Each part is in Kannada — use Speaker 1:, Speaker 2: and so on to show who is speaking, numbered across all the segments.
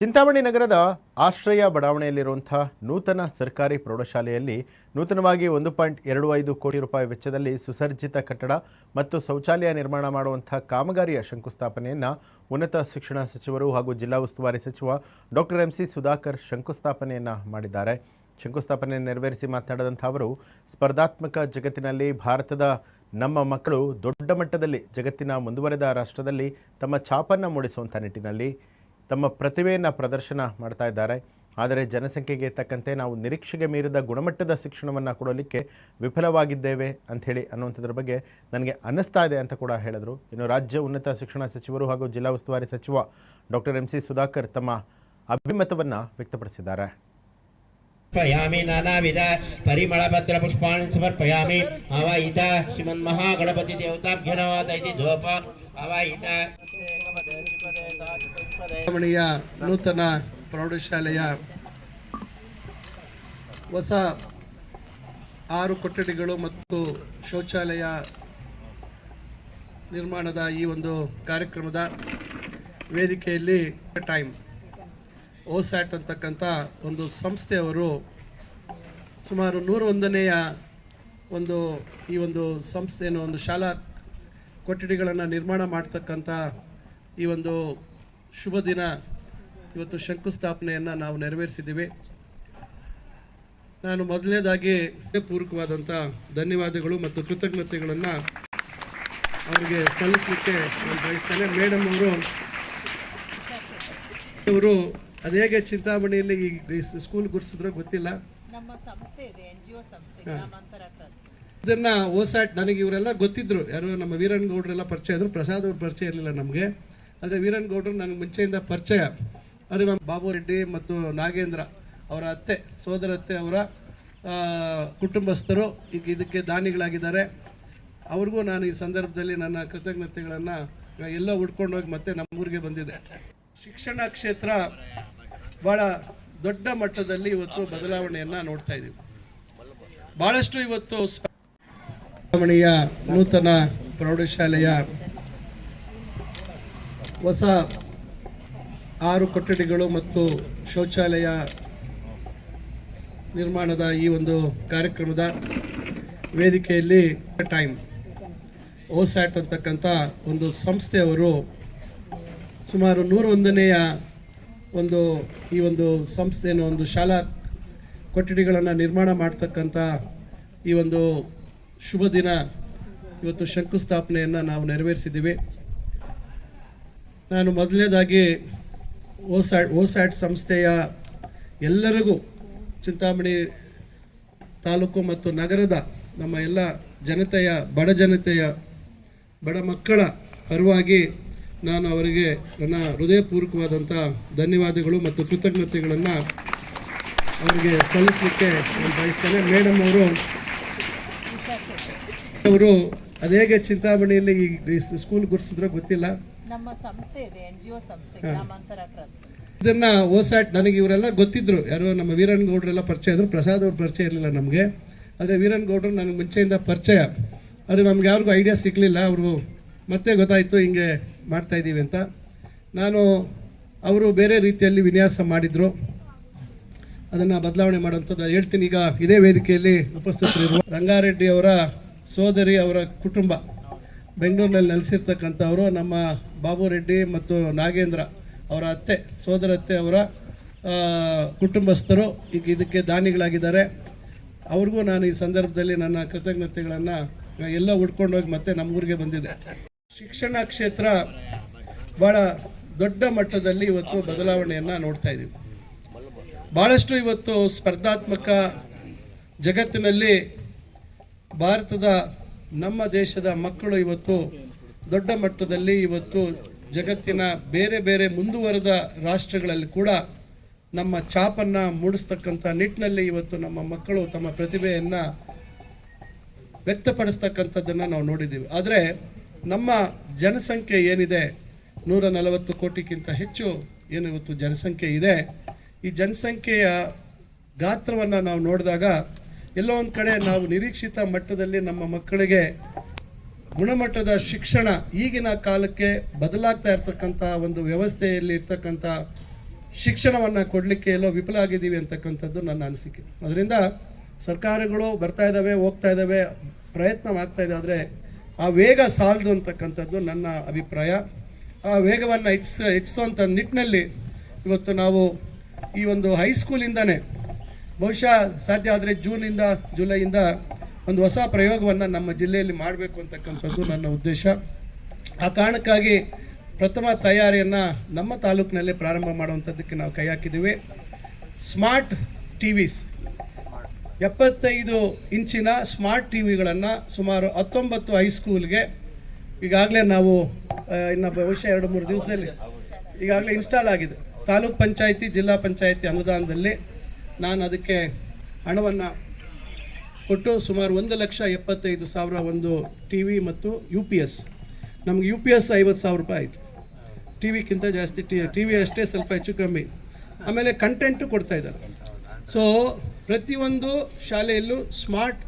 Speaker 1: ಚಿಂತಾಮಣಿ ನಗರದ ಆಶ್ರಯ ಬಡಾವಣೆಯಲ್ಲಿರುವಂತಹ ನೂತನ ಸರ್ಕಾರಿ ಪ್ರೌಢಶಾಲೆಯಲ್ಲಿ ನೂತನವಾಗಿ ಒಂದು ಪಾಯಿಂಟ್ ಎರಡು ಐದು ಕೋಟಿ ರೂಪಾಯಿ ವೆಚ್ಚದಲ್ಲಿ ಸುಸರ್ಜಿತ ಕಟ್ಟಡ ಮತ್ತು ಶೌಚಾಲಯ ನಿರ್ಮಾಣ ಮಾಡುವಂತಹ ಕಾಮಗಾರಿಯ ಶಂಕುಸ್ಥಾಪನೆಯನ್ನು ಉನ್ನತ ಶಿಕ್ಷಣ ಸಚಿವರು ಹಾಗೂ ಜಿಲ್ಲಾ ಉಸ್ತುವಾರಿ ಸಚಿವ ಡಾಕ್ಟರ್ ಎಂ ಸಿ ಸುಧಾಕರ್ ಶಂಕುಸ್ಥಾಪನೆಯನ್ನು ಮಾಡಿದ್ದಾರೆ. ಶಂಕುಸ್ಥಾಪನೆ ನೆರವೇರಿಸಿ ಮಾತನಾಡಿದಂಥ ಅವರು, ಸ್ಪರ್ಧಾತ್ಮಕ ಜಗತ್ತಿನಲ್ಲಿ ಭಾರತದ ನಮ್ಮ ಮಕ್ಕಳು ದೊಡ್ಡ ಮಟ್ಟದಲ್ಲಿ ಜಗತ್ತಿನ ಮುಂದುವರೆದ ರಾಷ್ಟ್ರದಲ್ಲಿ ತಮ್ಮ ಛಾಪನ್ನು ಮೂಡಿಸುವಂಥ ನಿಟ್ಟಿನಲ್ಲಿ ತಮ್ಮ ಪ್ರತಿಭೆಯನ್ನು ಪ್ರದರ್ಶನ ಮಾಡ್ತಾ ಇದ್ದಾರೆ. ಆದರೆ ಜನಸಂಖ್ಯೆಗೆ ತಕ್ಕಂತೆ ನಾವು ನಿರೀಕ್ಷೆಗೆ ಮೀರಿದ ಗುಣಮಟ್ಟದ ಶಿಕ್ಷಣವನ್ನು ಕೊಡಲಿಕ್ಕೆ ವಿಫಲವಾಗಿದ್ದೇವೆ ಅಂಥೇಳಿ ಅನ್ನುವಂಥದ್ರ ಬಗ್ಗೆ ನನಗೆ ಅನ್ನಿಸ್ತಾ ಇದೆ ಅಂತ ಕೂಡ ಹೇಳಿದರು. ಇನ್ನು ರಾಜ್ಯ ಉನ್ನತ ಶಿಕ್ಷಣ ಸಚಿವರು ಹಾಗೂ ಜಿಲ್ಲಾ ಉಸ್ತುವಾರಿ ಸಚಿವ ಡಾಕ್ಟರ್ ಎಂ ಸಿ ಸುಧಾಕರ್ ತಮ್ಮ ಅಭಿಮತವನ್ನು ವ್ಯಕ್ತಪಡಿಸಿದ್ದಾರೆ.
Speaker 2: ಸಮರ್ಪಯಾಮಿ ಪರಿಮಳ ಭದ್ರ ಪುಷ್ಪಾಣಿ ಸಮರ್ಪಯಾಮಿ. ಮಹಾ ಗಣಪತಿ ದೇವತಾಭ್ಯ ಘನವಾದ ಇತಿ ಧೂಪ. ಅವಾಯಿತ
Speaker 3: ಚಿಂತಾಮಣಿಯ ನೂತನ ಪ್ರೌಢಶಾಲೆಯ ಹೊಸ ಆರು ಕೊಠಡಿಗಳು ಮತ್ತು ಶೌಚಾಲಯ ನಿರ್ಮಾಣದ ಈ ಒಂದು ಕಾರ್ಯಕ್ರಮದ ವೇದಿಕೆಯಲ್ಲಿ ಟೈಮ್ ಓಸ್ಯಾಟ್ ಅಂತಕ್ಕಂಥ ಒಂದು ಸಂಸ್ಥೆಯವರು ಸುಮಾರು ನೂರೊಂದನೆಯ ಒಂದು ಈ ಒಂದು ಸಂಸ್ಥೆಯನ್ನು ಒಂದು ಶಾಲಾ ಕೊಠಡಿಗಳನ್ನು ನಿರ್ಮಾಣ ಮಾಡ್ತಕ್ಕಂಥ ಈ ಒಂದು ಶುಭ ದಿನ. ಇವತ್ತು ಶಂಕುಸ್ಥಾಪನೆಯನ್ನು ನಾವು ನೆರವೇರಿಸಿದ್ದೀವಿ. ನಾನು ಮೊದಲನೇದಾಗಿ ಪೂರ್ವಕವಾದಂಥ ಧನ್ಯವಾದಗಳು ಮತ್ತು ಕೃತಜ್ಞತೆಗಳನ್ನು ಅವರಿಗೆ ಸಲ್ಲಿಸಲಿಕ್ಕೆ ನಾನು ಬಯಸ್ತೇನೆ. ಮೇಡಮ್ ಅವರು ಇವರು ಹೇಗೆ ಚಿಂತಾಮಣಿಯಲ್ಲಿ ಈ ಸ್ಕೂಲ್ ಗುರ್ಸಿದ್ರೋ ಗೊತ್ತಿಲ್ಲ.
Speaker 4: ಇದನ್ನು ಸಂಸ್ಥೆ ಇದೆ ಎನ್ ಜಿ ಒ ಸಂಸ್ಥೆ ಗ್ರಾಮಾಂತರ ಟ್ರಸ್ಟ್.
Speaker 3: ಇದನ್ನ ಓಸಾಟ್ ನನಗೆ ಇವರೆಲ್ಲ ಗೊತ್ತಿದ್ರು. ಯಾರು ನಮ್ಮ ವೀರಣ್ಣ ಗೌಡ್ರೆಲ್ಲ ಪರಿಚಯ ಇದ್ರು. ಪ್ರಸಾದ್ ಅವ್ರ ಪರಿಚಯ ಇರಲಿಲ್ಲ ನಮಗೆ. ಆದರೆ ವೀರನ್ ಗೌಡ್ರು ನನಗೆ ಮುಂಚೆಯಿಂದ ಪರಿಚಯ. ಅದು ನಮ್ಮ ಬಾಬು ರೆಡ್ಡಿ ಮತ್ತು ನಾಗೇಂದ್ರ ಅವರ ಅತ್ತೆ, ಸೋದರ ಅತ್ತೆ ಅವರ ಕುಟುಂಬಸ್ಥರು ಈಗ ಇದಕ್ಕೆ ದಾನಿಗಳಾಗಿದ್ದಾರೆ. ಅವ್ರಿಗೂ ನಾನು ಈ ಸಂದರ್ಭದಲ್ಲಿ ನನ್ನ ಕೃತಜ್ಞತೆಗಳನ್ನು ಎಲ್ಲ ಉಡ್ಕೊಂಡೋಗಿ ಮತ್ತೆ ನಮ್ಮೂರಿಗೆ ಬಂದಿದೆ. ಶಿಕ್ಷಣ ಕ್ಷೇತ್ರ ಭಾಳ ದೊಡ್ಡ ಮಟ್ಟದಲ್ಲಿ ಇವತ್ತು ಬದಲಾವಣೆಯನ್ನು ನೋಡ್ತಾ ಇದ್ದೀವಿ. ಭಾಳಷ್ಟು ಇವತ್ತು ಬದಲಾವಣೆಯ ನೂತನ ಪ್ರೌಢಶಾಲೆಯ ಹೊಸ ಆರು ಕೊಠಡಿಗಳು ಮತ್ತು ಶೌಚಾಲಯ ನಿರ್ಮಾಣದ ಈ ಒಂದು ಕಾರ್ಯಕ್ರಮದ ವೇದಿಕೆಯಲ್ಲಿ ಟೈಮ್ ಓಸ್ಯಾಟ್ ಅಂತಕ್ಕಂಥ ಒಂದು ಸಂಸ್ಥೆಯವರು ಸುಮಾರು ನೂರೊಂದನೆಯ ಒಂದು ಈ ಒಂದು ಸಂಸ್ಥೆಯನ್ನು, ಒಂದು ಶಾಲಾ ಕೊಠಡಿಗಳನ್ನು ನಿರ್ಮಾಣ ಮಾಡ್ತಕ್ಕಂಥ ಈ ಒಂದು ಶುಭ ದಿನ ಇವತ್ತು ಶಂಕುಸ್ಥಾಪನೆಯನ್ನು ನಾವು ನೆರವೇರಿಸಿದ್ದೀವಿ. ನಾನು ಮೊದಲನೇದಾಗಿ ಓಸ್ಯಾಟ್ ಓಸ್ಯಾಟ್ ಸಂಸ್ಥೆಯ ಎಲ್ಲರಿಗೂ ಚಿಂತಾಮಣಿ ತಾಲೂಕು ಮತ್ತು ನಗರದ ನಮ್ಮ ಎಲ್ಲ ಜನತೆಯ, ಬಡ ಜನತೆಯ, ಬಡ ಮಕ್ಕಳ ಪರವಾಗಿ ನಾನು ಅವರಿಗೆ ನನ್ನ ಹೃದಯಪೂರ್ವಕವಾದಂಥ ಧನ್ಯವಾದಗಳು ಮತ್ತು ಕೃತಜ್ಞತೆಗಳನ್ನು ಅವರಿಗೆ ಸಲ್ಲಿಸಲಿಕ್ಕೆ ನಾನು ಬಯಸ್ತೇನೆ. ಮೇಡಮ್ ಅವರು ಅವರು ಅದೇಗೆ ಚಿಂತಾಮಣಿಯಲ್ಲಿ ಈ ಸ್ಕೂಲ್ ಗುರ್ಸಿದ್ರೆ ಗೊತ್ತಿಲ್ಲ.
Speaker 4: ನಮ್ಮ ಸಂಸ್ಥೆ ಇದೆ ಎನ್ ಜಿ ಒ ಸಂಸ್ಥೆ ಗ್ರಾಮಾಂತರ ಟ್ರಸ್ಟ್.
Speaker 3: ಇದನ್ನ ಓಸಾಟ್ ನನಗೆ ಇವರೆಲ್ಲ ಗೊತ್ತಿದ್ರು. ಯಾರು ನಮ್ಮ ವೀರನ್ ಗೌಡ್ರೆಲ್ಲ ಪರಿಚಯ ಇದ್ರು. ಪ್ರಸಾದ್ ಅವ್ರ ಪರಿಚಯ ಇರಲಿಲ್ಲ ನಮಗೆ. ಆದರೆ ವೀರನ್ ಗೌಡ್ರು ನನಗೆ ಮುಂಚೆಯಿಂದ ಪರಿಚಯ. ಆದರೆ ನಮ್ಗೆ ಯಾರಿಗೂ ಐಡಿಯಾ ಸಿಗಲಿಲ್ಲ. ಅವರು ಮತ್ತೆ ಗೊತ್ತಾಯಿತು ಹಿಂಗೆ ಮಾಡ್ತಾ ಇದ್ದೀವಿ ಅಂತ. ನಾನು ಅವರು ಬೇರೆ ರೀತಿಯಲ್ಲಿ ವಿನ್ಯಾಸ ಮಾಡಿದರು. ಅದನ್ನು ಬದಲಾವಣೆ ಮಾಡುವಂಥದ್ದು ಹೇಳ್ತೀನಿ. ಈಗ ಇದೇ ವೇದಿಕೆಯಲ್ಲಿ ಉಪಸ್ಥಿತರಿರುವ ರಂಗಾರೆಡ್ಡಿ ಅವರ ಸೋದರಿ ಅವರ ಕುಟುಂಬ. ಬೆಂಗಳೂರಿನಲ್ಲಿ ನೆಲೆಸಿರ್ತಕ್ಕಂಥವರು ನಮ್ಮ ಬಾಬು ರೆಡ್ಡಿ ಮತ್ತು ನಾಗೇಂದ್ರ ಅವರ ಅತ್ತೆ, ಸೋದರ ಅತ್ತೆ ಅವರ ಕುಟುಂಬಸ್ಥರು ಈಗ ಇದಕ್ಕೆ ದಾನಿಗಳಾಗಿದ್ದಾರೆ. ಅವ್ರಿಗೂ ನಾನು ಈ ಸಂದರ್ಭದಲ್ಲಿ ನನ್ನ ಕೃತಜ್ಞತೆಗಳನ್ನು ಎಲ್ಲ ಹುಡ್ಕೊಂಡೋಗಿ ಮತ್ತೆ ನಮ್ಮೂರಿಗೆ ಬಂದಿದೆ. ಶಿಕ್ಷಣ ಕ್ಷೇತ್ರ ಭಾಳ ದೊಡ್ಡ ಮಟ್ಟದಲ್ಲಿ ಇವತ್ತು ಬದಲಾವಣೆಯನ್ನು ನೋಡ್ತಾ ಇದ್ದೀವಿ ಭಾಳಷ್ಟು ಇವತ್ತು ಸ್ಪರ್ಧಾತ್ಮಕ ಜಗತ್ತಿನಲ್ಲಿ ಭಾರತದ ನಮ್ಮ ದೇಶದ ಮಕ್ಕಳು ಇವತ್ತು ದೊಡ್ಡ ಮಟ್ಟದಲ್ಲಿ ಇವತ್ತು ಜಗತ್ತಿನ ಬೇರೆ ಬೇರೆ ಮುಂದುವರೆದ ರಾಷ್ಟ್ರಗಳಲ್ಲಿ ಕೂಡ ನಮ್ಮ ಛಾಪನ್ನು ಮೂಡಿಸ್ತಕ್ಕಂಥ ನಿಟ್ಟಿನಲ್ಲಿ ಇವತ್ತು ನಮ್ಮ ಮಕ್ಕಳು ತಮ್ಮ ಪ್ರತಿಭೆಯನ್ನು ವ್ಯಕ್ತಪಡಿಸ್ತಕ್ಕಂಥದ್ದನ್ನು ನಾವು ನೋಡಿದ್ದೀವಿ. ಆದರೆ ನಮ್ಮ ಜನಸಂಖ್ಯೆ ಏನಿದೆ? ನೂರ ನಲವತ್ತು ಕೋಟಿಗಿಂತ ಹೆಚ್ಚು ಏನು ಇವತ್ತು ಜನಸಂಖ್ಯೆ ಇದೆ. ಈ ಜನಸಂಖ್ಯೆಯ ಗಾತ್ರವನ್ನು ನಾವು ನೋಡಿದಾಗ ಎಲ್ಲೋ ಒಂದು ಕಡೆ ನಾವು ನಿರೀಕ್ಷಿತ ಮಟ್ಟದಲ್ಲಿ ನಮ್ಮ ಮಕ್ಕಳಿಗೆ ಗುಣಮಟ್ಟದ ಶಿಕ್ಷಣ ಈಗಿನ ಕಾಲಕ್ಕೆ ಬದಲಾಗ್ತಾ ಇರ್ತಕ್ಕಂಥ ಒಂದು ವ್ಯವಸ್ಥೆಯಲ್ಲಿ ಇರ್ತಕ್ಕಂಥ ಶಿಕ್ಷಣವನ್ನು ಕೊಡಲಿಕ್ಕೆ ಎಲ್ಲೋ ವಿಫಲ ಆಗಿದ್ದೀವಿ ಅಂತಕ್ಕಂಥದ್ದು ನನ್ನ ಅನಿಸಿಕೆ. ಅದರಿಂದ ಸರ್ಕಾರಗಳು ಬರ್ತಾ ಇದ್ದಾವೆ ಹೋಗ್ತಾ ಇದ್ದಾವೆ ಪ್ರಯತ್ನ ಆಗ್ತಾ ಆದರೆ ಆ ವೇಗ ಸಾಲದು ಅಂತಕ್ಕಂಥದ್ದು ನನ್ನ ಅಭಿಪ್ರಾಯ. ಆ ವೇಗವನ್ನು ಹೆಚ್ಚಿಸ ಹೆಚ್ಚಿಸುವಂಥ ನಿಟ್ಟಿನಲ್ಲಿ ಇವತ್ತು ನಾವು ಈ ಒಂದು ಹೈಸ್ಕೂಲಿಂದನೇ ಬಹುಶಃ ಸಾಧ್ಯ ಆದರೆ ಜೂನಿಂದ ಜುಲೈಯಿಂದ ಒಂದು ಹೊಸ ಪ್ರಯೋಗವನ್ನು ನಮ್ಮ ಜಿಲ್ಲೆಯಲ್ಲಿ ಮಾಡಬೇಕು ಅಂತಕ್ಕಂಥದ್ದು ನನ್ನ ಉದ್ದೇಶ. ಆ ಕಾರಣಕ್ಕಾಗಿ ಪ್ರಥಮ ತಯಾರಿಯನ್ನು ನಮ್ಮ ತಾಲೂಕಿನಲ್ಲೇ ಪ್ರಾರಂಭ ಮಾಡುವಂಥದ್ದಕ್ಕೆ ನಾವು ಕೈ ಹಾಕಿದ್ದೀವಿ. ಸ್ಮಾರ್ಟ್ ಟಿ ವಿಸ್ ಎಪ್ಪತ್ತೈದು ಇಂಚಿನ ಸ್ಮಾರ್ಟ್ ಟಿ ವಿಗಳನ್ನು ಸುಮಾರು ಹತ್ತೊಂಬತ್ತು ಹೈಸ್ಕೂಲ್ಗೆ ಈಗಾಗಲೇ ನಾವು ಇನ್ನು ಬಹುಶಃ ಎರಡು ಮೂರು ದಿವಸದಲ್ಲಿ ಈಗಾಗಲೇ ಇನ್ಸ್ಟಾಲ್ ಆಗಿದೆ. ತಾಲೂಕ್ ಪಂಚಾಯಿತಿ, ಜಿಲ್ಲಾ ಪಂಚಾಯಿತಿ ಅನುದಾನದಲ್ಲಿ ನಾನು ಅದಕ್ಕೆ ಹಣವನ್ನು ಕೊಟ್ಟು ಸುಮಾರು ಒಂದು ಲಕ್ಷ ಎಪ್ಪತ್ತೈದು ಸಾವಿರ ಒಂದು ಟಿ ವಿ ಮತ್ತು ಯು ಪಿ ಎಸ್. ನಮ್ಗೆ ಯು ಪಿ ಎಸ್ ಐವತ್ತು ಸಾವಿರ ರೂಪಾಯಿ ಆಯಿತು. ಟಿ ವಿಗಿಂತ ಜಾಸ್ತಿ ಟಿ ಟಿ ವಿ ಅಷ್ಟೇ ಸ್ವಲ್ಪ ಹೆಚ್ಚು ಕಮ್ಮಿ. ಆಮೇಲೆ ಕಂಟೆಂಟು ಕೊಡ್ತಾ ಇದ್ದಾರೆ. ಸೊ ಪ್ರತಿಯೊಂದು ಶಾಲೆಯಲ್ಲೂ ಸ್ಮಾರ್ಟ್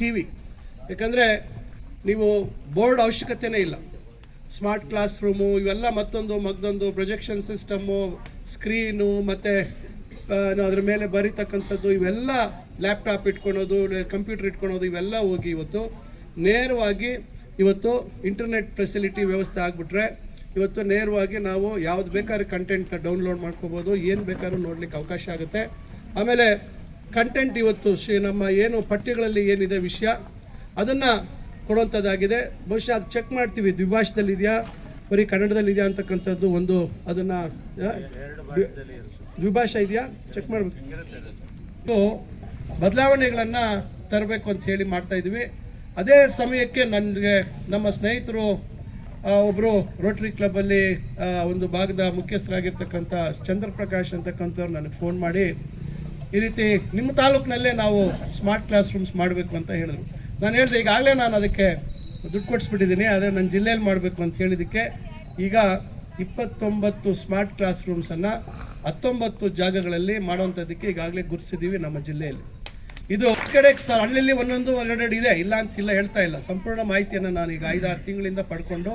Speaker 3: ಟಿ ವಿ. ಯಾಕಂದರೆ ನೀವು ಬೋರ್ಡ್ ಅವಶ್ಯಕತೆನೇ ಇಲ್ಲ. ಸ್ಮಾರ್ಟ್ ಕ್ಲಾಸ್ ರೂಮು ಇವೆಲ್ಲ ಮತ್ತೊಂದು ಮಗ್ದೊಂದು ಪ್ರೊಜೆಕ್ಷನ್ ಸಿಸ್ಟಮ್ಮು ಸ್ಕ್ರೀನು ಮತ್ತು ಅದ್ರ ಮೇಲೆ ಬರೀತಕ್ಕಂಥದ್ದು, ಇವೆಲ್ಲ ಲ್ಯಾಪ್ಟಾಪ್ ಇಟ್ಕೊಳೋದು ಕಂಪ್ಯೂಟರ್ ಇಟ್ಕೊಳೋದು ಇವೆಲ್ಲ ಹೋಗಿ ಇವತ್ತು ನೇರವಾಗಿ ಇವತ್ತು ಇಂಟರ್ನೆಟ್ ಫೆಸಿಲಿಟಿ ವ್ಯವಸ್ಥೆ ಆಗಿಬಿಟ್ರೆ ಇವತ್ತು ನೇರವಾಗಿ ನಾವು ಯಾವ್ದು ಬೇಕಾದ್ರೆ ಕಂಟೆಂಟ್ನ ಡೌನ್ಲೋಡ್ ಮಾಡ್ಕೋಬೋದು ಏನು ಬೇಕಾದ್ರೂ ನೋಡ್ಲಿಕ್ಕೆ ಅವಕಾಶ ಆಗುತ್ತೆ. ಆಮೇಲೆ ಕಂಟೆಂಟ್ ಇವತ್ತು ಶ್ರೀ ನಮ್ಮ ಏನು ಪಠ್ಯಗಳಲ್ಲಿ ಏನಿದೆ ವಿಷಯ ಅದನ್ನು ಕೊಡುವಂಥದ್ದಾಗಿದೆ. ಬಹುಶಃ ಅದು ಚೆಕ್ ಮಾಡ್ತೀವಿ. ದ್ವಿಭಾಷೆದಲ್ಲಿದೆಯಾ ಬರೀ ಕನ್ನಡದಲ್ಲಿ ಇದೆಯಾ ಅಂತಕ್ಕಂಥದ್ದು ಒಂದು ಅದನ್ನು ದ್ವಿಭಾಷೆ ಇದೆಯಾ? ಚೆಕ್ ಮಾಡಬೇಕು. ಬದಲಾವಣೆಗಳನ್ನು ತರಬೇಕು ಅಂತ ಹೇಳಿ ಮಾಡ್ತಾ ಇದ್ವಿ. ಅದೇ ಸಮಯಕ್ಕೆ ನನಗೆ ನಮ್ಮ ಸ್ನೇಹಿತರು ಒಬ್ಬರು ರೋಟರಿ ಕ್ಲಬ್ಬಲ್ಲಿ ಒಂದು ಭಾಗದ ಮುಖ್ಯಸ್ಥರಾಗಿರ್ತಕ್ಕಂಥ ಚಂದ್ರಪ್ರಕಾಶ್ ಅಂತಕ್ಕಂಥವ್ರು ನನಗೆ ಫೋನ್ ಮಾಡಿ, ಈ ರೀತಿ ನಿಮ್ಮ ತಾಲೂಕಿನಲ್ಲೇ ನಾವು ಸ್ಮಾರ್ಟ್ ಕ್ಲಾಸ್ ರೂಮ್ಸ್ ಮಾಡಬೇಕು ಅಂತ ಹೇಳಿದ್ರು. ನಾನು ಹೇಳಿದೆ, ಈಗಾಗಲೇ ನಾನು ಅದಕ್ಕೆ ದುಡ್ಡು ಕೊಡಿಸ್ಬಿಟ್ಟಿದ್ದೀನಿ, ಆದರೆ ನನ್ನ ಜಿಲ್ಲೆಯಲ್ಲಿ ಮಾಡಬೇಕು ಅಂತ ಹೇಳಿದ್ದಕ್ಕೆ ಈಗ ಇಪ್ಪತ್ತೊಂಬತ್ತು ಸ್ಮಾರ್ಟ್ ಕ್ಲಾಸ್ ರೂಮ್ಸನ್ನು ಹತ್ತೊಂಬತ್ತು ಜಾಗಗಳಲ್ಲಿ ಮಾಡುವಂಥದ್ದಕ್ಕೆ ಈಗಾಗಲೇ ಗುರುತಿಸಿದ್ದೀವಿ ನಮ್ಮ ಜಿಲ್ಲೆಯಲ್ಲಿ. ಇದು ಕಡೆ ಸ ಹಳ್ಳಿಯಲ್ಲಿ ಒಂದೊಂದು ಒಂದೆರಡು ಇದೆ, ಇಲ್ಲ ಅಂತ ಇಲ್ಲ ಹೇಳ್ತಾ ಇಲ್ಲ. ಸಂಪೂರ್ಣ ಮಾಹಿತಿಯನ್ನು ನಾನು ಈಗ ಐದಾರು ತಿಂಗಳಿಂದ ಪಡ್ಕೊಂಡು,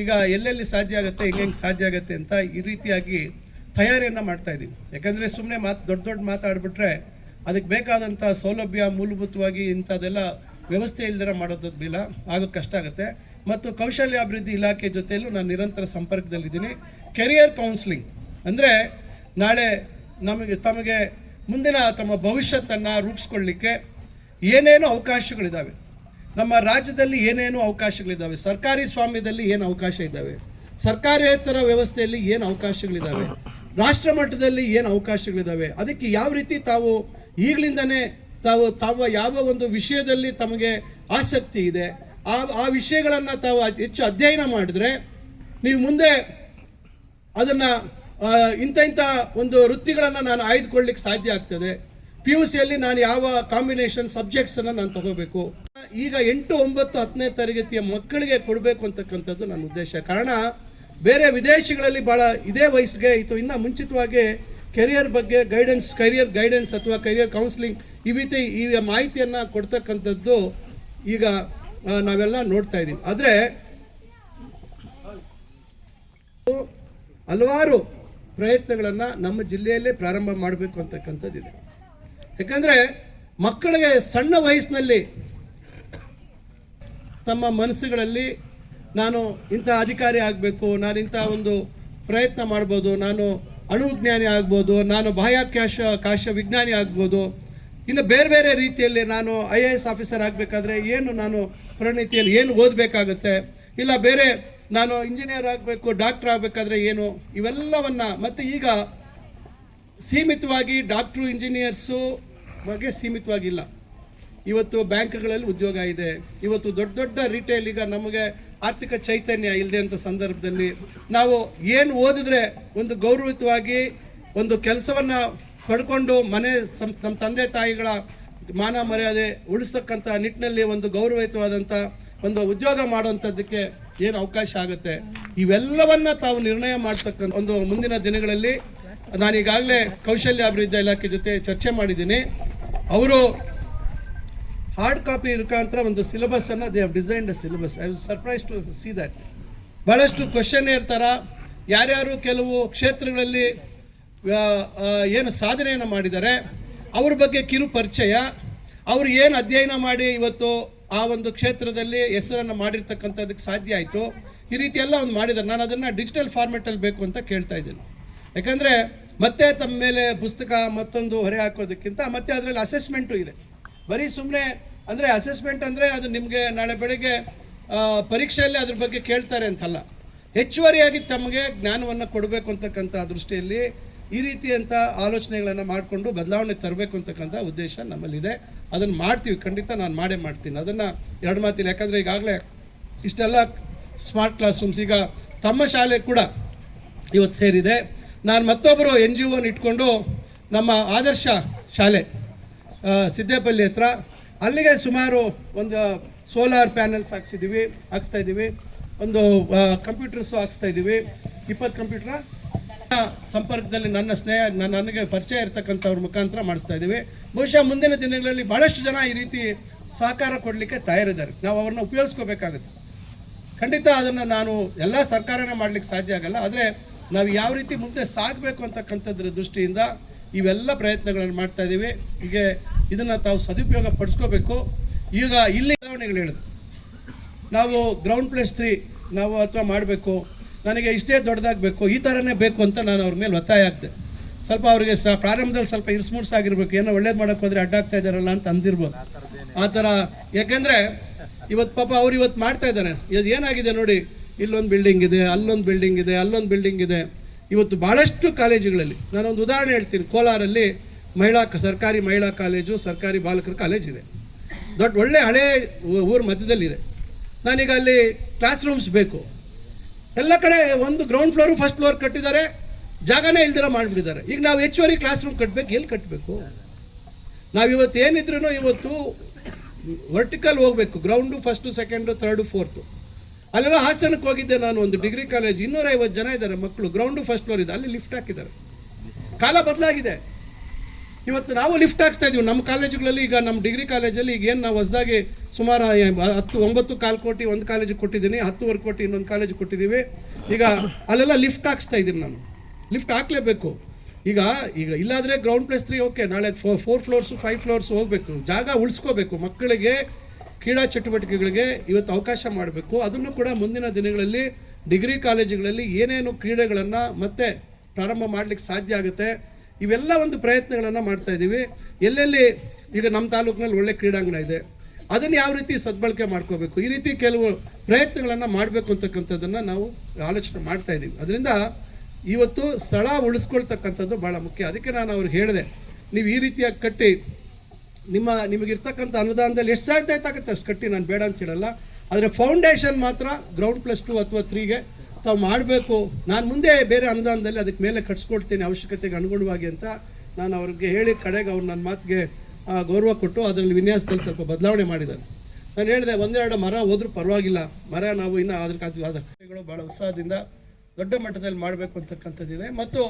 Speaker 3: ಈಗ ಎಲ್ಲೆಲ್ಲಿ ಸಾಧ್ಯ ಆಗುತ್ತೆ, ಹೆಂಗೆ ಸಾಧ್ಯ ಆಗುತ್ತೆ ಅಂತ ಈ ರೀತಿಯಾಗಿ ತಯಾರಿಯನ್ನು ಮಾಡ್ತಾ ಇದ್ದೀವಿ ಯಾಕಂದರೆ ಸುಮ್ಮನೆ ಮಾತು, ದೊಡ್ಡ ದೊಡ್ಡ ಮಾತಾಡಿಬಿಟ್ರೆ ಅದಕ್ಕೆ ಬೇಕಾದಂಥ ಸೌಲಭ್ಯ, ಮೂಲಭೂತವಾಗಿ ಇಂಥದ್ದೆಲ್ಲ ವ್ಯವಸ್ಥೆ ಇಲ್ದಿರ ಮಾಡೋದಿಲ್ಲ ಆಗೋ ಕಷ್ಟ ಆಗುತ್ತೆ. ಮತ್ತು ಕೌಶಲ್ಯಾಭಿವೃದ್ಧಿ ಇಲಾಖೆ ಜೊತೆಯಲ್ಲೂ ನಾನು ನಿರಂತರ ಸಂಪರ್ಕದಲ್ಲಿದ್ದೀನಿ. ಕೆರಿಯರ್ ಕೌನ್ಸಿಲಿಂಗ್ ಅಂದರೆ ನಾಳೆ ನಮಗೆ, ತಮಗೆ ಮುಂದಿನ ತಮ್ಮ ಭವಿಷ್ಯತ್ತನ್ನು ರೂಪಿಸ್ಕೊಳ್ಳಿಕ್ಕೆ ಏನೇನು ಅವಕಾಶಗಳಿದ್ದಾವೆ ನಮ್ಮ ರಾಜ್ಯದಲ್ಲಿ ಏನೇನು ಅವಕಾಶಗಳಿದ್ದಾವೆ ಸರ್ಕಾರಿ ಸ್ವಾಮ್ಯದಲ್ಲಿ ಏನು ಅವಕಾಶ ಇದ್ದಾವೆ ಸರ್ಕಾರೇತರ ವ್ಯವಸ್ಥೆಯಲ್ಲಿ ಏನು ಅವಕಾಶಗಳಿದ್ದಾವೆ ರಾಷ್ಟ್ರ ಮಟ್ಟದಲ್ಲಿ ಏನು ಅವಕಾಶಗಳಿದ್ದಾವೆ ಅದಕ್ಕೆ ಯಾವ ರೀತಿ ತಾವು ಈಗಲಿಂದನೇ ತಾವು ತಾವು ಯಾವ ಒಂದು ವಿಷಯದಲ್ಲಿ ತಮಗೆ ಆಸಕ್ತಿ ಇದೆ? ಆ ಆ ವಿಷಯಗಳನ್ನು ತಾವು ಹೆಚ್ಚು ಅಧ್ಯಯನ ಮಾಡಿದ್ರೆ ನೀವು ಮುಂದೆ ಅದನ್ನು ಇಂಥ ಇಂಥ ಒಂದು ವೃತ್ತಿಗಳನ್ನು ನಾನು ಆಯ್ದುಕೊಳ್ಳಿಕ್ಕೆ ಸಾಧ್ಯ ಆಗ್ತದೆ. ಪಿ ಯು ಸಿಯಲ್ಲಿ ನಾನು ಯಾವ ಕಾಂಬಿನೇಷನ್ ಸಬ್ಜೆಕ್ಟ್ಸನ್ನು ನಾನು ತಗೋಬೇಕು. ಈಗ ಎಂಟು ಒಂಬತ್ತು ಹತ್ತನೇ ತರಗತಿಯ ಮಕ್ಕಳಿಗೆ ಕೊಡಬೇಕು ಅಂತಕ್ಕಂಥದ್ದು ನನ್ನ ಉದ್ದೇಶ. ಕಾರಣ, ಬೇರೆ ವಿದೇಶಗಳಲ್ಲಿ ಭಾಳ ಇದೇ ವಯಸ್ಸಿಗೆ ಇದು ಇನ್ನೂ ಮುಂಚಿತವಾಗಿ ಕೆರಿಯರ್ ಬಗ್ಗೆ ಗೈಡೆನ್ಸ್ ಕರಿಯರ್ ಗೈಡೆನ್ಸ್ ಅಥವಾ ಕರಿಯರ್ ಕೌನ್ಸಿಲಿಂಗ್ ಈ ರೀತಿ ಈ ಮಾಹಿತಿಯನ್ನು ಕೊಡ್ತಕ್ಕಂಥದ್ದು ಈಗ ನಾವೆಲ್ಲ ನೋಡ್ತಾ ಇದ್ದೀವಿ. ಆದರೆ, ಹಲವಾರು ಪ್ರಯತ್ನಗಳನ್ನು ನಮ್ಮ ಜಿಲ್ಲೆಯಲ್ಲೇ ಪ್ರಾರಂಭ ಮಾಡಬೇಕು ಅಂತಕ್ಕಂಥದ್ದಿದೆ. ಯಾಕಂದರೆ ಮಕ್ಕಳಿಗೆ ಸಣ್ಣ ವಯಸ್ಸಿನಲ್ಲಿ ತಮ್ಮ ಮನಸ್ಸುಗಳಲ್ಲಿ ನಾನು ಇಂಥ ಅಧಿಕಾರಿ ಆಗಬೇಕು, ನಾನು ಇಂಥ ಒಂದು ಪ್ರಯತ್ನ ಮಾಡ್ಬೋದು, ನಾನು ಅಣುವಿಜ್ಞಾನಿ ಆಗ್ಬೋದು, ನಾನು ಬಾಹ್ಯಾಕಾಶ, ಕಾಶ ವಿಜ್ಞಾನಿ ಆಗ್ಬೋದು, ಇನ್ನು ಬೇರೆ ಬೇರೆ ರೀತಿಯಲ್ಲಿ ನಾನು ಐ ಎ ಎಸ್ ಆಫೀಸರ್ ಆಗಬೇಕಾದ್ರೆ ಏನು ನಾನು ಪರಿಣಿತಿಯಲ್ಲಿ ಏನು ಓದಬೇಕಾಗತ್ತೆ, ಇಲ್ಲ ಬೇರೆ ನಾನು ಇಂಜಿನಿಯರ್ ಆಗಬೇಕು ಡಾಕ್ಟರ್ ಆಗಬೇಕಾದ್ರೆ ಏನು? ಇವೆಲ್ಲವನ್ನು ಮತ್ತು ಈಗ ಸೀಮಿತವಾಗಿ ಡಾಕ್ಟ್ರು ಇಂಜಿನಿಯರ್ಸು ಬಗ್ಗೆ ಸೀಮಿತವಾಗಿಲ್ಲ. ಇವತ್ತು ಬ್ಯಾಂಕ್ಗಳಲ್ಲಿ ಉದ್ಯೋಗ ಇದೆ. ಇವತ್ತು ದೊಡ್ಡ ದೊಡ್ಡ ರಿಟೇಲ್ ಈಗ ನಮಗೆ ಆರ್ಥಿಕ ಚೈತನ್ಯ ಇಲ್ಲದೆ ಅಂತ ಸಂದರ್ಭದಲ್ಲಿ ನಾವು ಏನು ಓದಿದ್ರೆ ಒಂದು ಗೌರವಿತವಾಗಿ ಒಂದು ಕೆಲಸವನ್ನು ಪಡ್ಕೊಂಡು ಮನೆ ಸಂ ನಮ್ಮ ತಂದೆ ತಾಯಿಗಳ ಮಾನ ಮರ್ಯಾದೆ ಉಳಿಸ್ತಕ್ಕಂಥ ನಿಟ್ಟಿನಲ್ಲಿ ಒಂದು ಗೌರವಯುತವಾದಂಥ ಒಂದು ಉದ್ಯೋಗ ಮಾಡುವಂಥದ್ದಕ್ಕೆ ಏನು ಅವಕಾಶ ಆಗುತ್ತೆ? ಇವೆಲ್ಲವನ್ನ ತಾವು ನಿರ್ಣಯ ಮಾಡ್ತಕ್ಕಂಥ ಒಂದು ಮುಂದಿನ ದಿನಗಳಲ್ಲಿ ನಾನೀಗಾಗಲೇ ಕೌಶಲ್ಯ ಅಭಿವೃದ್ಧಿ ಇಲಾಖೆ ಜೊತೆ ಚರ್ಚೆ ಮಾಡಿದ್ದೀನಿ. ಅವರು ಹಾರ್ಡ್ ಕಾಪಿ ಮುಖಾಂತರ ಒಂದು ಸಿಲೆಬಸ್ ಅನ್ನ they have designed syllabus I was surprise to see that ಭಾಳಷ್ಟು ಕ್ವಶನ್ ಇರ್ತಾರ ಯಾರ್ಯಾರು ಕೆಲವು ಕ್ಷೇತ್ರಗಳಲ್ಲಿ ಏನು ಸಾಧನೆಯನ್ನು ಮಾಡಿದ್ದಾರೆ, ಅವ್ರ ಬಗ್ಗೆ ಕಿರು ಪರಿಚಯ ಅವರು ಏನು ಅಧ್ಯಯನ ಮಾಡಿ ಇವತ್ತು ಆ ಒಂದು ಕ್ಷೇತ್ರದಲ್ಲಿ ಹೆಸರನ್ನು ಮಾಡಿರ್ತಕ್ಕಂಥದಕ್ಕೆ ಸಾಧ್ಯ ಆಯಿತು. ಈ ರೀತಿ ಎಲ್ಲ ಒಂದು ಮಾಡಿದ್ದಾರೆ. ನಾನು ಅದನ್ನು ಡಿಜಿಟಲ್ ಫಾರ್ಮೆಟಲ್ಲಿ ಬೇಕು ಅಂತ ಕೇಳ್ತಾ ಇದ್ದೀನಿ. ಯಾಕಂದರೆ ಮತ್ತೆ ತಮ್ಮ ಮೇಲೆ ಪುಸ್ತಕ ಮತ್ತೊಂದು ಹೊರೆ ಹಾಕೋದಕ್ಕಿಂತ ಮತ್ತೆ ಅದರಲ್ಲಿ ಅಸೆಸ್ಮೆಂಟು ಇದೆ. ಬರೀ ಸುಮ್ಮನೆ ಅಂದರೆ ಅಸೆಸ್ಮೆಂಟ್ ಅಂದರೆ ಅದು ನಿಮಗೆ ನಾಳೆ ಬೆಳಗ್ಗೆ ಪರೀಕ್ಷೆಯಲ್ಲಿ ಅದ್ರ ಬಗ್ಗೆ ಕೇಳ್ತಾರೆ ಅಂತಲ್ಲ. ಹೆಚ್ಚುವರಿಯಾಗಿ ತಮಗೆ ಜ್ಞಾನವನ್ನು ಕೊಡಬೇಕು ಅಂತಕ್ಕಂಥ ದೃಷ್ಟಿಯಲ್ಲಿ ಈ ರೀತಿಯಂಥ ಆಲೋಚನೆಗಳನ್ನು ಮಾಡಿಕೊಂಡು ಬದಲಾವಣೆ ತರಬೇಕು ಅಂತಕ್ಕಂಥ ಉದ್ದೇಶ ನಮ್ಮಲ್ಲಿದೆ. ಅದನ್ನು ಮಾಡ್ತೀವಿ. ಖಂಡಿತ ನಾನು ಮಾಡೇ ಮಾಡ್ತೀನಿ. ಅದನ್ನು ಎರಡು ಮಾತಿಲ್ಲ. ಯಾಕಂದರೆ ಈಗಾಗಲೇ ಇಷ್ಟೆಲ್ಲ ಸ್ಮಾರ್ಟ್ ಕ್ಲಾಸ್ ರೂಮ್ಸ್ ಈಗ ತಮ್ಮ ಶಾಲೆ ಕೂಡ ಇವತ್ತು ಸೇರಿದೆ. ನಾನು ಮತ್ತೊಬ್ಬರು ಎನ್ ಜಿ ಒನ ಇಟ್ಕೊಂಡು ನಮ್ಮ ಆದರ್ಶ ಶಾಲೆ ಸಿದ್ದೇಪಲ್ಲಿ ಹತ್ರ ಅಲ್ಲಿಗೆ ಸುಮಾರು ಒಂದು ಸೋಲಾರ್ ಪ್ಯಾನೆಲ್ಸ್ ಹಾಕ್ಸಿದ್ದೀವಿ ಹಾಕ್ಸ್ತಾ ಇದ್ದೀವಿ ಒಂದು ಕಂಪ್ಯೂಟರ್ಸು ಹಾಕ್ಸ್ತಾ ಇದ್ದೀವಿ ಇಪ್ಪತ್ತು ಕಂಪ್ಯೂಟ್ರ ಸಂಪರ್ಕದಲ್ಲಿ ನನ್ನ ಸ್ನೇಹ ನನಗೆ ಪರಿಚಯ ಇರತಕ್ಕಂಥವ್ರ ಮುಖಾಂತರ ಮಾಡಿಸ್ತಾ ಇದ್ದೀವಿ. ಬಹುಶಃ ಮುಂದಿನ ದಿನಗಳಲ್ಲಿ ಭಾಳಷ್ಟು ಜನ ಈ ರೀತಿ ಸಹಕಾರ ಕೊಡಲಿಕ್ಕೆ ತಯಾರಿದ್ದಾರೆ. ನಾವು ಅವ್ರನ್ನ ಉಪಯೋಗಿಸ್ಕೋಬೇಕಾಗುತ್ತೆ. ಖಂಡಿತ ಅದನ್ನು ನಾನು ಎಲ್ಲ ಸರ್ಕಾರನ ಮಾಡ್ಲಿಕ್ಕೆ ಸಾಧ್ಯ ಆಗಲ್ಲ. ಆದರೆ ನಾವು ಯಾವ ರೀತಿ ಮುಂದೆ ಸಾಗಬೇಕು ಅಂತಕ್ಕಂಥದ್ರ ದೃಷ್ಟಿಯಿಂದ ಇವೆಲ್ಲ ಪ್ರಯತ್ನಗಳನ್ನು ಮಾಡ್ತಾ ಇದ್ದೀವಿ. ಹೀಗೆ ಇದನ್ನು ತಾವು ಸದುಪಯೋಗ ಪಡಿಸ್ಕೋಬೇಕು. ಈಗ ಇಲ್ಲಿ ಬದಲಾವಣೆಗಳು ಹೇಳಿದ್ರು ನಾವು ಗ್ರೌಂಡ್ ಪ್ಲೇಸ್ ತ್ರೀ ನಾವು ಅಥವಾ ಮಾಡಬೇಕು. ನನಗೆ ಇಷ್ಟೇ ದೊಡ್ಡದಾಗಬೇಕು, ಈ ಥರನೇ ಬೇಕು ಅಂತ ನಾನು ಅವ್ರ ಮೇಲೆ ಒತ್ತಾಯ ಆಗ್ತೆ ಸ್ವಲ್ಪ ಅವರಿಗೆ ಸ ಪ್ರಾರಂಭದಲ್ಲಿ ಸ್ವಲ್ಪ ಇರ್ಸ್ಮೂರ್ಸ್ ಆಗಿರ್ಬೇಕು, ಏನೋ ಒಳ್ಳೇದು ಮಾಡೋಕೆ ಹೋದ್ರೆ ಅಡ್ಡಾಗ್ತಾ ಇದ್ದಾರಲ್ಲ ಅಂತ ಅಂದಿರ್ಬೋದು. ಆ ಥರ ಯಾಕೆಂದರೆ ಇವತ್ತು ಪಾಪ ಅವ್ರು ಇವತ್ತು ಮಾಡ್ತಾ ಇದ್ದಾರೆ. ಇವತ್ತು ಏನಾಗಿದೆ ನೋಡಿ, ಇಲ್ಲೊಂದು ಬಿಲ್ಡಿಂಗ್ ಇದೆ, ಅಲ್ಲೊಂದು ಬಿಲ್ಡಿಂಗ್ ಇದೆ, ಅಲ್ಲೊಂದು ಬಿಲ್ಡಿಂಗ್ ಇದೆ. ಇವತ್ತು ಭಾಳಷ್ಟು ಕಾಲೇಜುಗಳಲ್ಲಿ, ನಾನೊಂದು ಉದಾಹರಣೆ ಹೇಳ್ತೀನಿ. ಕೋಲಾರಲ್ಲಿ ಮಹಿಳಾ ಸರ್ಕಾರಿ ಮಹಿಳಾ ಕಾಲೇಜು, ಸರ್ಕಾರಿ ಬಾಲಕರ ಕಾಲೇಜ್ ಇದೆ. ದೊಡ್ಡ ಒಳ್ಳೆ ಹಳೆ ಊರ ಮಧ್ಯದಲ್ಲಿದೆ. ನಾನೀಗ ಅಲ್ಲಿ ಕ್ಲಾಸ್ ರೂಮ್ಸ್ ಬೇಕು. ಎಲ್ಲ ಕಡೆ ಒಂದು ಗ್ರೌಂಡ್ ಫ್ಲೋರು ಫಸ್ಟ್ ಫ್ಲೋರ್ ಕಟ್ಟಿದ್ದಾರೆ. ಜಾಗನೇ ಇಲ್ದಿರ ಮಾಡಿಬಿಟ್ಟಿದ್ದಾರೆ. ಈಗ ನಾವು ಹೆಚ್ಚುವರಿ ಕ್ಲಾಸ್ ರೂಮ್ ಕಟ್ಟಬೇಕು ಎಲ್ಲಿ ಕಟ್ಟಬೇಕು ನಾವು ಇವತ್ತು ಏನಿದ್ರು ಇವತ್ತು ವರ್ಟಿಕಲ್ ಹೋಗಬೇಕು ground first second third fourth ಅಲ್ಲೆಲ್ಲ ಹಾಸನಕ್ಕೆ ಹೋಗಿದ್ದೆ ನಾನು ಒಂದು ಡಿಗ್ರಿ ಕಾಲೇಜ್ ಇನ್ನೂರೈವತ್ತು ಜನ ಇದ್ದಾರೆ ಮಕ್ಕಳು ಗ್ರೌಂಡು ಫಸ್ಟ್ ಫ್ಲೋರ್ ಇದೆ. ಅಲ್ಲಿ ಲಿಫ್ಟ್ ಹಾಕಿದ್ದಾರೆ. ಕಾಲ ಬದಲಾಗಿದೆ. ಇವತ್ತು ನಾವು ಲಿಫ್ಟ್ ಹಾಕ್ಸ್ತಾ ಇದೀವಿ ನಮ್ಮ ಕಾಲೇಜುಗಳಲ್ಲಿ ಈಗ ನಮ್ಮ ಡಿಗ್ರಿ ಕಾಲೇಜಲ್ಲಿ ಈಗ ಏನು ನಾವು ಹೊಸದಾಗಿ ಸುಮಾರು ಹತ್ತು, ಒಂಬತ್ತು ಕಾಲು ಕೋಟಿ ಒಂದು ಕಾಲೇಜಿಗೆ ಕೊಟ್ಟಿದ್ದೀನಿ. ಹತ್ತುವರೆ ಕೋಟಿ ಇನ್ನೊಂದು ಕಾಲೇಜಿಗೆ ಕೊಟ್ಟಿದ್ದೀವಿ. ಈಗ ಅಲ್ಲೆಲ್ಲ ಲಿಫ್ಟ್ ಹಾಕ್ಸ್ತಾ ಇದ್ದೀನಿ ನಾನು. ಲಿಫ್ಟ್ ಹಾಕ್ಲೇಬೇಕು. ಈಗ ಈಗ ಇಲ್ಲಾದರೆ ಗ್ರೌಂಡ್ ಪ್ಲೇಸ್ ತ್ರೀ ಓಕೆ ನಾಳೆ four four floors five floors ಹೋಗಬೇಕು. ಜಾಗ ಉಳಿಸ್ಕೋಬೇಕು. ಮಕ್ಕಳಿಗೆ ಕ್ರೀಡಾ ಚಟುವಟಿಕೆಗಳಿಗೆ ಇವತ್ತು ಅವಕಾಶ ಮಾಡಬೇಕು. ಅದನ್ನು ಕೂಡ ಮುಂದಿನ ದಿನಗಳಲ್ಲಿ ಡಿಗ್ರಿ ಕಾಲೇಜುಗಳಲ್ಲಿ ಏನೇನು ಕ್ರೀಡೆಗಳನ್ನು ಮತ್ತೆ ಪ್ರಾರಂಭ ಮಾಡಲಿಕ್ಕೆ ಸಾಧ್ಯ ಆಗುತ್ತೆ ಇವೆಲ್ಲ ಒಂದು ಪ್ರಯತ್ನಗಳನ್ನು ಮಾಡ್ತಾ ಇದ್ದೀವಿ ಎಲ್ಲೆಲ್ಲಿ ಈಗ ನಮ್ಮ ತಾಲೂಕಿನಲ್ಲಿ ಒಳ್ಳೆ ಕ್ರೀಡಾಂಗಣ ಇದೆ, ಅದನ್ನು ಯಾವ ರೀತಿ ಸದ್ಬಳಕೆ ಮಾಡ್ಕೋಬೇಕು, ಈ ರೀತಿ ಕೆಲವು ಪ್ರಯತ್ನಗಳನ್ನು ಮಾಡಬೇಕು ಅಂತಕ್ಕಂಥದ್ದನ್ನು ನಾವು ಆಲೋಚನೆ ಮಾಡ್ತಾ ಇದ್ದೀವಿ ಅದರಿಂದ ಇವತ್ತು ಸ್ಥಳ ಉಳಿಸ್ಕೊಳ್ತಕ್ಕಂಥದ್ದು ಭಾಳ ಮುಖ್ಯ. ಅದಕ್ಕೆ ನಾನು ಅವ್ರಿಗೆ ಹೇಳಿದೆ, ನೀವು ಈ ರೀತಿಯಾಗಿ ಕಟ್ಟಿ, ನಿಮ್ಮ ನಿಮಗಿರ್ತಕ್ಕಂಥ ಅನುದಾನದಲ್ಲಿ ಎಷ್ಟು ಸಾಧ್ಯ ಆಗುತ್ತೆ ಅಷ್ಟು ಕಟ್ಟಿ, ನಾನು ಬೇಡ ಅಂತ ಹೇಳಲ್ಲ. ಆದರೆ ಫೌಂಡೇಶನ್ ಮಾತ್ರ ಗ್ರೌಂಡ್ ಪ್ಲಸ್ ಟು ಅಥವಾ ತ್ರೀಗೆ ತಾವು ಮಾಡಬೇಕು. ನಾನು ಮುಂದೆ ಬೇರೆ ಅನುದಾನದಲ್ಲಿ ಅದಕ್ಕೆ ಮೇಲೆ ಕಟ್ಸ್ಕೊಡ್ತೀನಿ ಅವಶ್ಯಕತೆಗೆ ಅನುಗುಣವಾಗಿ ಅಂತ ನಾನು ಅವ್ರಿಗೆ ಹೇಳಿ ಕಡೆಗೆ ಅವ್ರು ನನ್ನ ಮಾತಿಗೆ ಗೌರವ ಕೊಟ್ಟು ಅದರಲ್ಲಿ ವಿನ್ಯಾಸದಲ್ಲಿ ಸ್ವಲ್ಪ ಬದಲಾವಣೆ ಮಾಡಿದ್ದಾರೆ. ನಾನು ಹೇಳಿದೆ, ಒಂದೆರಡು ಮರ ಹೋದ್ರೂ ಪರವಾಗಿಲ್ಲ. ಮರ ನಾವು ಇನ್ನೂ ಅದಕ್ಕೆ ಆದ ಭಾಳ ಉತ್ಸಾಹದಿಂದ ದೊಡ್ಡ ಮಟ್ಟದಲ್ಲಿ ಮಾಡಬೇಕು ಅಂತಕ್ಕಂಥದ್ದಿದೆ ಮತ್ತು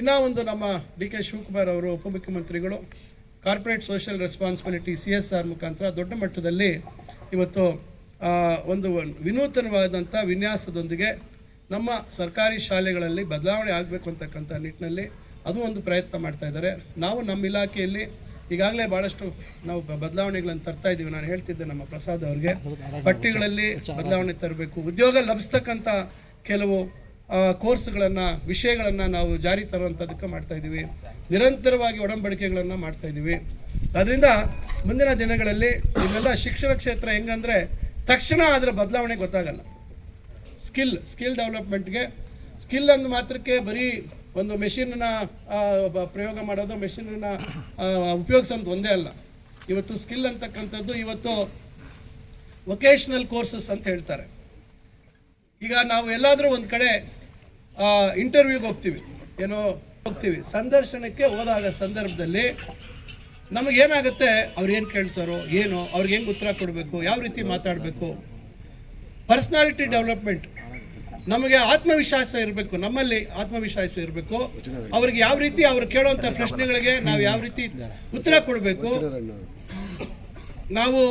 Speaker 3: ಇನ್ನೂ ಒಂದು ನಮ್ಮ ಡಿ ಕೆ ಶಿವಕುಮಾರ್ ಅವರು ಉಪಮುಖ್ಯಮಂತ್ರಿಗಳು, corporate social responsibility C S R ಮುಖಾಂತರ ದೊಡ್ಡ ಮಟ್ಟದಲ್ಲಿ ಇವತ್ತು ಒಂದು ವಿನೂತನವಾದಂಥ ವಿನ್ಯಾಸದೊಂದಿಗೆ ನಮ್ಮ ಸರ್ಕಾರಿ ಶಾಲೆಗಳಲ್ಲಿ ಬದಲಾವಣೆ ಆಗಬೇಕು ಅಂತಕ್ಕಂಥ ನಿಟ್ಟಿನಲ್ಲಿ ಅದು ಒಂದು ಪ್ರಯತ್ನ ಮಾಡ್ತಾ ಇದ್ದಾರೆ. ನಾವು ನಮ್ಮ ಇಲಾಖೆಯಲ್ಲಿ ಈಗಾಗಲೇ ಭಾಳಷ್ಟು ನಾವು ಬದಲಾವಣೆಗಳನ್ನು ತರ್ತಾ ಇದ್ದೀವಿ. ನಾನು ಹೇಳ್ತಿದ್ದೆ ನಮ್ಮ ಪ್ರಸಾದ್ ಅವ್ರಿಗೆ. ಪಟ್ಟಿಗಳಲ್ಲಿ ಬದಲಾವಣೆ ತರಬೇಕು. ಉದ್ಯೋಗ ಲಭಿಸ್ತಕ್ಕಂಥ ಕೆಲವು ಕೋರ್ಸ್ಗಳನ್ನು, ವಿಷಯಗಳನ್ನು ನಾವು ಜಾರಿ ತರುವಂಥದ್ದಕ್ಕೆ ಮಾಡ್ತಾ ಇದ್ದೀವಿ. ನಿರಂತರವಾಗಿ ಒಡಂಬಡಿಕೆಗಳನ್ನು ಮಾಡ್ತಾ ಇದ್ದೀವಿ. ಅದರಿಂದ ಮುಂದಿನ ದಿನಗಳಲ್ಲಿ ಇವೆಲ್ಲ ಶಿಕ್ಷಣ ಕ್ಷೇತ್ರ ಹೆಂಗಂದ್ರೆ ತಕ್ಷಣ ಅದರ ಬದಲಾವಣೆ ಗೊತ್ತಾಗಲ್ಲ. ಸ್ಕಿಲ್ ಸ್ಕಿಲ್ ಡೆವಲಪ್ಮೆಂಟ್ಗೆ ಸ್ಕಿಲ್ ಅಂದ ಮಾತ್ರಕ್ಕೆ ಬರೀ ಒಂದು ಮೆಷಿನ್ನ ಪ್ರಯೋಗ ಮಾಡೋದು ಮೆಷಿನನ್ನು ಉಪಯೋಗಿಸೋದು ಒಂದೇ ಅಲ್ಲ. ಇವತ್ತು ಸ್ಕಿಲ್ ಅಂತಕ್ಕಂಥದ್ದು ಇವತ್ತು ವೊಕೇಶ್ನಲ್ ಕೋರ್ಸಸ್ ಅಂತ ಹೇಳ್ತಾರೆ. ಈಗ ನಾವು ಎಲ್ಲಾದರೂ ಒಂದು ಕಡೆ ಇಂಟರ್ವ್ಯೂಗೆ ಹೋಗ್ತೀವಿ. ಏನೋ ಹೋಗ್ತೀವಿ. ಸಂದರ್ಶನಕ್ಕೆ ಹೋದಾಗ ಸಂದರ್ಭದಲ್ಲಿ ನಮಗೇನಾಗುತ್ತೆ? ಅವ್ರು ಏನು ಕೇಳ್ತಾರೋ, ಏನು, ಅವ್ರಿಗೆ ಹೆಂಗೆ ಉತ್ತರ ಕೊಡಬೇಕು, ಯಾವ ರೀತಿ ಮಾತಾಡಬೇಕು? ಪರ್ಸ್ನಾಲಿಟಿ ಡೆವಲಪ್ಮೆಂಟ್ ನಮಗೆ ಆತ್ಮವಿಶ್ವಾಸ ಇರಬೇಕು ನಮ್ಮಲ್ಲಿ ಆತ್ಮವಿಶ್ವಾಸ ಇರಬೇಕು. ಅವ್ರಿಗೆ ಯಾವ ರೀತಿ ಅವ್ರು ಕೇಳುವಂಥ ಪ್ರಶ್ನೆಗಳಿಗೆ ನಾವು ಯಾವ ರೀತಿ ಉತ್ತರ ಕೊಡಬೇಕು. ನಾವು